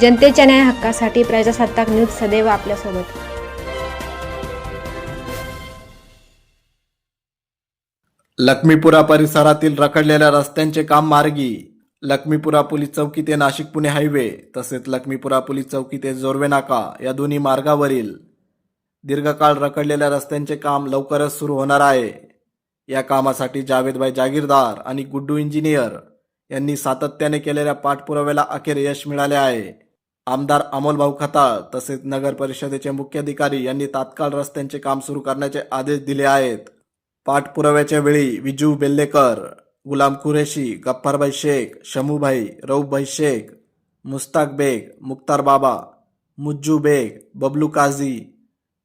जनतेच्या न्याय हक्कासाठी प्रजासत्ताक न्यूज सदैव आपल्यासोबत. लक्ष्मीपुरा परिसरातील रखडलेल्या रस्त्यांचे काम मार्गी. लक्ष्मीपुरा पोलीस चौकी ते नाशिक पुणे हायवे तसेच लक्ष्मीपुरा पोलीस चौकी ते जोरवे नाका या दोन्ही मार्गावरील दीर्घकाळ रखडलेल्या रस्त्यांचे काम लवकरच सुरू होणार आहे. या कामासाठी जावेदभाई जागीरदार आणि गुड्डू इंजिनियर यांनी सातत्याने केलेल्या पाठपुराव्याला अखेर यश मिळाले आहे. आमदार अमोलभाऊ खताळ तसेच नगर परिषदेचे मुख्याधिकारी यांनी तात्काळ रस्त्यांचे काम सुरू करण्याचे आदेश दिले आहेत. पाठपुराव्याच्या वेळी विजू बेल्लेकर गुलाम कुरेशी गफ्फारभाई शेख शमूभाई रऊफभाई शेख मुस्ताक बेग मुख्तार बाबा मुज्जू बेग बबलू काझी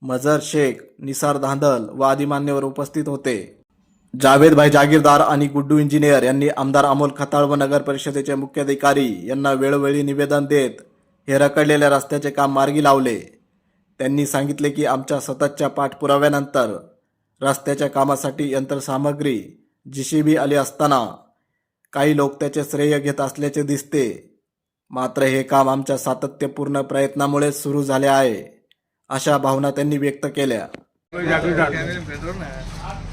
मजर शेख निसार धांदल व आदी मान्यवर उपस्थित होते. जावेदभाई जागीरदार आणि गुड्डू इंजिनियर यांनी आमदार अमोल खताळ व नगर परिषदेचे मुख्याधिकारी यांना वेळोवेळी निवेदन देत हे रखडलेल्या रस्त्याचे काम मार्गी लावले. त्यांनी सांगितले की आमच्या सततच्या पाठपुराव्यानंतर रस्त्याच्या कामासाठी यंत्रसामग्री जीसीबी आली असताना काही लोक त्याचे श्रेय घेत असल्याचे दिसते. मात्र हे काम आमच्या सातत्यपूर्ण प्रयत्नामुळे सुरू झाले आहे अशा भावना त्यांनी व्यक्त केल्या.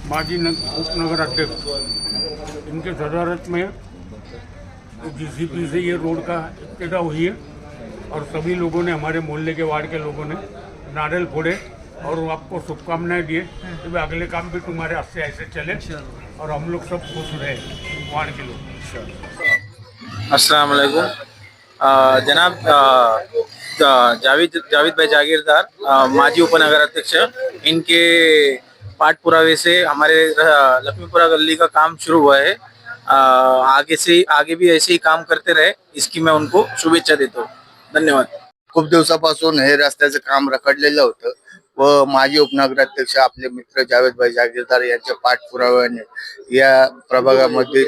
माजी न, उपनगर अध्यक्ष इनके सदारत में से ये रोड का इब्तदा हुई है। और सभी लोगों ने, हमारे मोहल्ले के वार्ड के लोगों ने, नारियल फोड़े और आपको शुभकामनाएँ दिए कि अगले काम भी तुम्हारे हाथ से ऐसे चले और हम लोग सब खुश रहे, वार्ड के लोग। वालेकुम जनाब जावेद जावेद भाई जागीरदार माजी उपनगर अध्यक्ष इनके पाठ पुरावे से हमारे लक्ष्मीपुरा गली का काम शुरू हुआ है। आगे से, आगे भी ऐसे ही काम करते रहे, इसकी मैं उनको शुभेच्छा देता हूँ। धन्यवाद. खूप दिवसापासून हे रस्त्याचं काम रखडलेलं होतं व माजी उपनगराध्यक्ष आपले मित्र जावेदभाई जागीरदार यांच्या पाठपुराव्याने या प्रभागामध्ये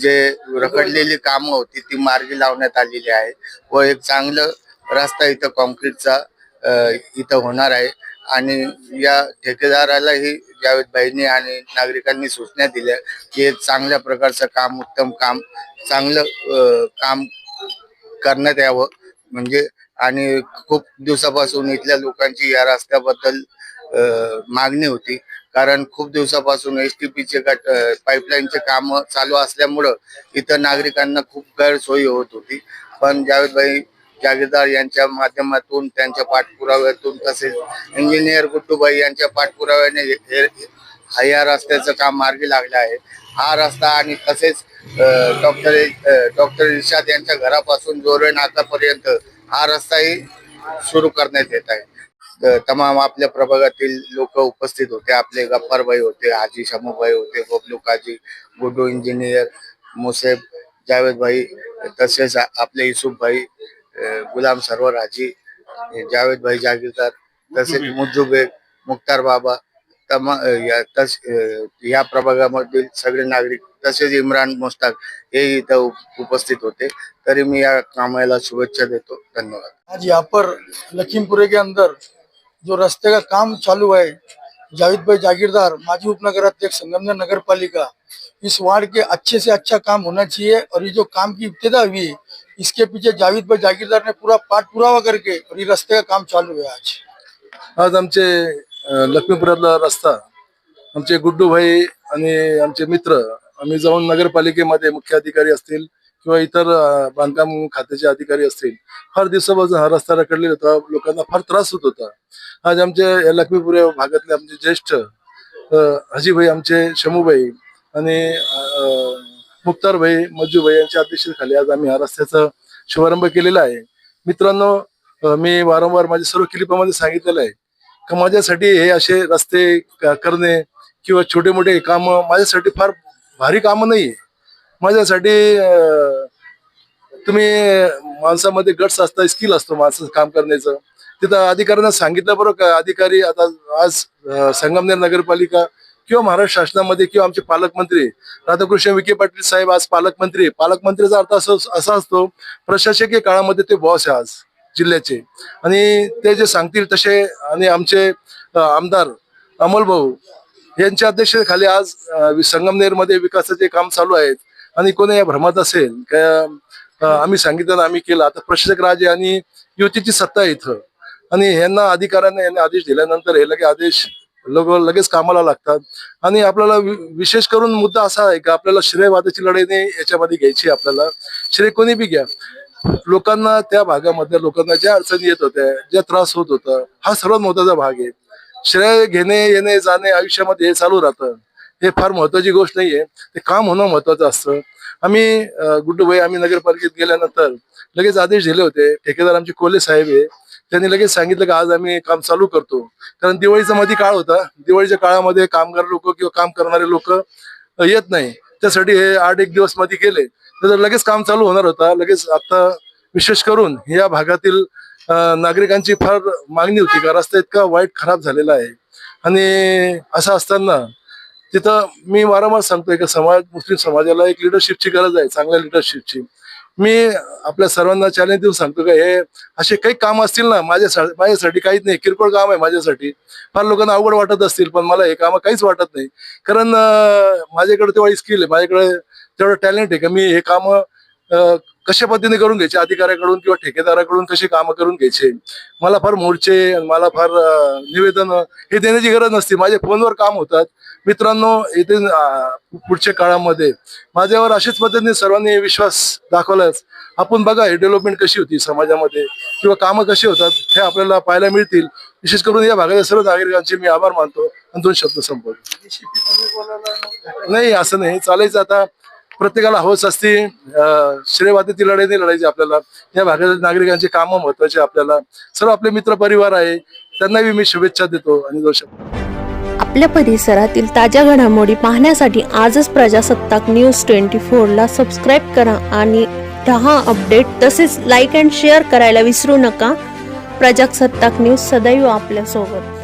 जे रखडलेली कामं होती ती मार्गी लावण्यात आलेली आहे व एक चांगलं रस्ता इथं कॉन्क्रीटचा इथं होणार आहे आणि या ठेकेदारालाही जावेदभाईंनी आणि नागरिकांनी सूचना दिल्या की एक चांगल्या प्रकारचं काम उत्तम काम चांगलं काम करण्यात यावं. म्हणजे आणि खूप दिवसापासून इथल्या लोकांची या रस्त्याबद्दल मागणी होती. कारण खूप दिवसापासून एस टी पीचे पाईपलाईनचे काम चालू असल्यामुळं इथं नागरिकांना खूप गैरसोयी होत होती. पण जावेदभाई जागीरदार यांच्या माध्यमातून त्यांच्या पाठपुराव्यातून तसेच इंजिनियर गुट्टूबाई यांच्या पाठपुराव्याने हे- हा या रस्त्याचं काम मार्गी लागलं आहे. हा रस्ता आणि तसेच डॉक्टर डॉक्टर इर्शाद यांच्या घरापासून जोरे नाकापर्यंत हा रस्ताही सुरू करण्यात येत आहे. तमाम आपल्या प्रभागातील लोक उपस्थित होते. आपले गप्पारबाई होते हाजी शमूभाई होते बबलू काजी गुड्डू इंजिनियर मुसेब जावेदभाई तसेच आपले युसुफभाई गुलाम सरवर हाजी जावेदभाई जागीरदार तसेच मुज्जू मुख्तार बाबा तमा या तस या प्रभागामधील सगळे नागरिक तसेच इम्रान मुस्ताक हे इथं उप- उपस्थित होते. तरी मी या कामाला शुभेच्छा देतो. धन्यवाद. आज यहाँ पर लखीमपुरे के अंदर जो रास्ते का काम चालू है जावेद भाई जागीरदार माजी उपनगर अध्यक्ष संगमनेर नगर पालिका इस वार्ड के अच्छे से अच्छा काम होना चाहिए और ये जो काम की इब्तदा हुई है इसके पीछे जावेद भाई जागीरदार ने पूरा पाठ पुरावा करके और ये रास्ते का काम चालू है आज। आज आमचे लक्ष्मीपुरातला रस्ता आमचे गुड्डू भाई आणि आमचे मित्र आम्ही जाऊन नगरपालिकेमध्ये मुख्य अधिकारी असतील किंवा इतर बांधकाम खात्याचे अधिकारी असतील फार दिवसापासून हा रस्ता रखडलेला होता लोकांना फार त्रास होत होता. आज आमच्या या लक्ष्मीपुर भागातले आमचे ज्येष्ठ हजीभाई आमचे शमूभाई आणि मुक्तारभाई मुख्तारभाई मज्जूभाई यांच्या अध्यक्षतेखाली आज आम्ही हा रस्त्याचा शुभारंभ केलेला आहे. मित्रांनो मी वारंवार माझ्या सर्व क्लिपामध्ये सांगितलेलं आहे. माझ्यासाठी हे असे रस्ते करणे किंवा छोटे मोठे काम माझ्यासाठी फार भारी कामं नाहीये. माझ्यासाठी तुम्ही माणसामध्ये गट्स असता स्किल असतो माणसाचं काम करण्याचं. तिथं अधिकाऱ्यांना सांगितलं बरोबर का अधिकारी आता आज संगमनेर नगरपालिका किंवा महाराष्ट्र शासनामध्ये किंवा आमचे पालकमंत्री राधाकृष्ण विखे पाटील साहेब आज पालकमंत्री. पालकमंत्रीचा अर्थ असं असा असतो प्रशासकीय काळामध्ये ते बॉस आहे आज. जिल्ह्याचे. आणि ते जे सांगतील तसे आणि आमचे आमदार अमोल भाऊ यांच्या अध्यक्षतेखाली आज संगमनेरमध्ये विकासाचे काम चालू आहेत आणि कोणी या भ्रमात असेल का आम्ही सांगितलं आम्ही केलं. आता प्रशासक राजे आणि युतीची सत्ता इथं. आणि यांना अधिकाऱ्यांना यांनी आदेश दिल्यानंतर हे लगे आदेश लोक लगेच कामाला लागतात. आणि आपल्याला विशेष करून मुद्दा असा आहे का आपल्याला श्रेयवादाची लढाई नाही याच्यामध्ये घ्यायची आपल्याला. श्रेय कोणी बी घ्या. लोकांना त्या भागामध्ये लोकांना ज्या अडचणी येत होत्या ज्या त्रास होत होता हा सर्वात महत्त्वाचा भाग आहे. श्रेय घेणे येणे जाणे आयुष्यामध्ये हे चालू राहतं. हे फार महत्वाची गोष्ट नाहीये. ते काम होणं महत्वाचं असतं. आम्ही अं, गुड्डूभाई आम्ही नगरपालिकेत गेल्यानंतर लगेच आदेश दिले होते. ठेकेदार आमचे कोले साहेब आहे त्यांनी लगेच सांगितलं की आज आम्ही काम चालू करतो. कारण दिवाळीचा मध्ये काळ होता. दिवाळीच्या काळामध्ये कामगार लोक किंवा काम करणारे लोक येत नाही. त्यासाठी हे आठ एक दिवसमध्ये केले. तर लगेच काम चालू होणार होता. लगेच आता विशेष करून या भागातील नागरिकांची फार मागणी होती का रस्ता इतका वाईट खराब झालेला आहे. आणि असं असताना तिथं मी वारंवार सांगतोय की समाज मुस्लिम समाजाला एक लिडरशिपची गरज आहे चांगल्या लिडरशिपची मी आपल्या सर्वांना चॅलेंज देऊन सांगतो का हे असे काही काम असतील ना माझ्या माझ्यासाठी काहीच नाही. किरकोळ काम आहे माझ्यासाठी. फार लोकांना अवघड वाटत असतील पण मला हे काम काहीच वाटत नाही. कारण माझ्याकडे तेव्हा स्किल आहे. माझ्याकडे तेवढं टॅलेंट आहे का? मी हे काम कशा पद्धतीने करून घ्यायचे? अधिकाऱ्याकडून किंवा ठेकेदाराकडून कशी कामं करून घ्यायचे? मला फार मोर्चे मला फार निवेदन हे देण्याची गरज नसते. माझ्या फोनवर काम होतात. मित्रांनो इथे अं, पुढच्या काळामध्ये माझ्यावर अशाच पद्धतीने सर्वांनी विश्वास दाखवलाच. आपण बघा हे डेव्हलपमेंट कशी होती समाजामध्ये किंवा कामं कशी होतात हे आपल्याला पाहायला मिळतील. विशेष करून या भागातील सर्व नागरिकांचे मी आभार मानतो. आणि दोन शब्द संपवतो. नाही असं नाही. चालायचं आता. प्रत्येकाला हवस असते अं, श्रेयवादाची लढाई नाही लढायची आपल्याला. या भागातील नागरिकांची कामं महत्वाची आपल्याला. सर्व आपले मित्र परिवार आहे त्यांनाही मी शुभेच्छा देतो आणि दोन आपल्या परिसरातील ताज्या घडामोडी पाहण्यासाठी आजच प्रजासत्ताक न्यूज ट्वेंटी फोरला सबस्क्राईब करा आणि रहा अपडेट. तसेच लाईक अँड शेअर करायला विसरू नका. प्रजासत्ताक न्यूज सदैव आपल्यासोबत.